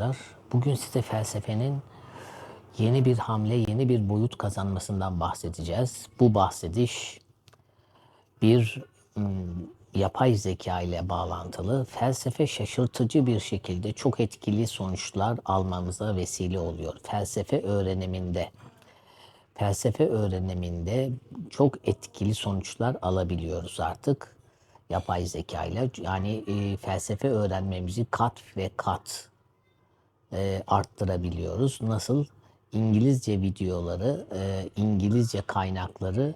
arkadaşlar. Bugün size felsefenin yeni bir hamle, yeni bir boyut kazanmasından bahsedeceğiz. Bu bahsediş bir ım, yapay zeka ile bağlantılı. Felsefe şaşırtıcı bir şekilde çok etkili sonuçlar almamıza vesile oluyor. Felsefe öğreniminde felsefe öğreniminde çok etkili sonuçlar alabiliyoruz artık yapay zeka ile. Yani e, felsefe öğrenmemizi kat ve kat e, arttırabiliyoruz. Nasıl? İngilizce videoları, e, İngilizce kaynakları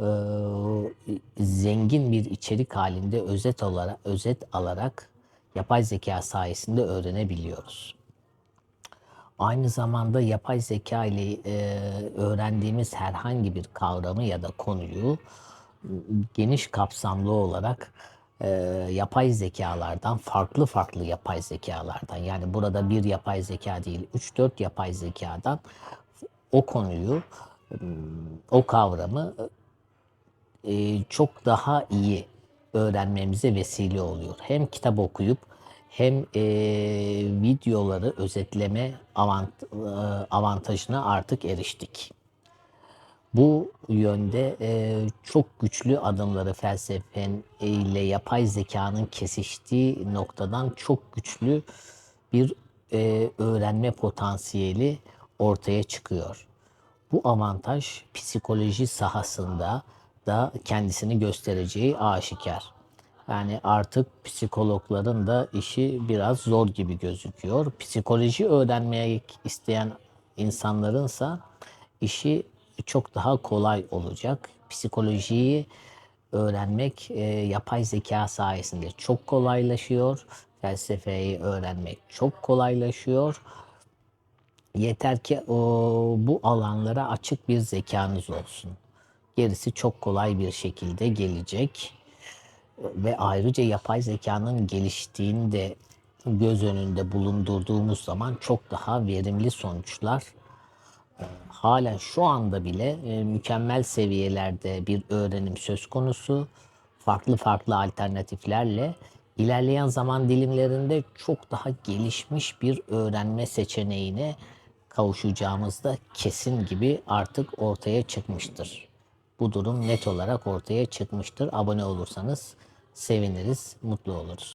e, zengin bir içerik halinde özet olarak özet alarak yapay zeka sayesinde öğrenebiliyoruz. Aynı zamanda yapay zeka ile e, öğrendiğimiz herhangi bir kavramı ya da konuyu geniş kapsamlı olarak e, yapay zekalardan, farklı farklı yapay zekalardan yani burada bir yapay zeka değil, 3-4 yapay zekadan o konuyu, o kavramı e, çok daha iyi öğrenmemize vesile oluyor. Hem kitap okuyup hem e, videoları özetleme avant, e, avantajına artık eriştik. Bu yönde e, çok güçlü adımları felsefen ile yapay zekanın kesiştiği noktadan çok güçlü bir e, öğrenme potansiyeli ortaya çıkıyor. Bu avantaj psikoloji sahasında da kendisini göstereceği aşikar. Yani artık psikologların da işi biraz zor gibi gözüküyor. Psikoloji öğrenmeye isteyen insanlarınsa işi çok daha kolay olacak. Psikolojiyi öğrenmek e, yapay zeka sayesinde çok kolaylaşıyor. Felsefeyi öğrenmek çok kolaylaşıyor. Yeter ki o, bu alanlara açık bir zekanız olsun. Gerisi çok kolay bir şekilde gelecek. Ve ayrıca yapay zekanın geliştiğini de göz önünde bulundurduğumuz zaman çok daha verimli sonuçlar halen şu anda bile e, mükemmel seviyelerde bir öğrenim söz konusu. Farklı farklı alternatiflerle ilerleyen zaman dilimlerinde çok daha gelişmiş bir öğrenme seçeneğine kavuşacağımız da kesin gibi artık ortaya çıkmıştır. Bu durum net olarak ortaya çıkmıştır. Abone olursanız seviniriz, mutlu oluruz.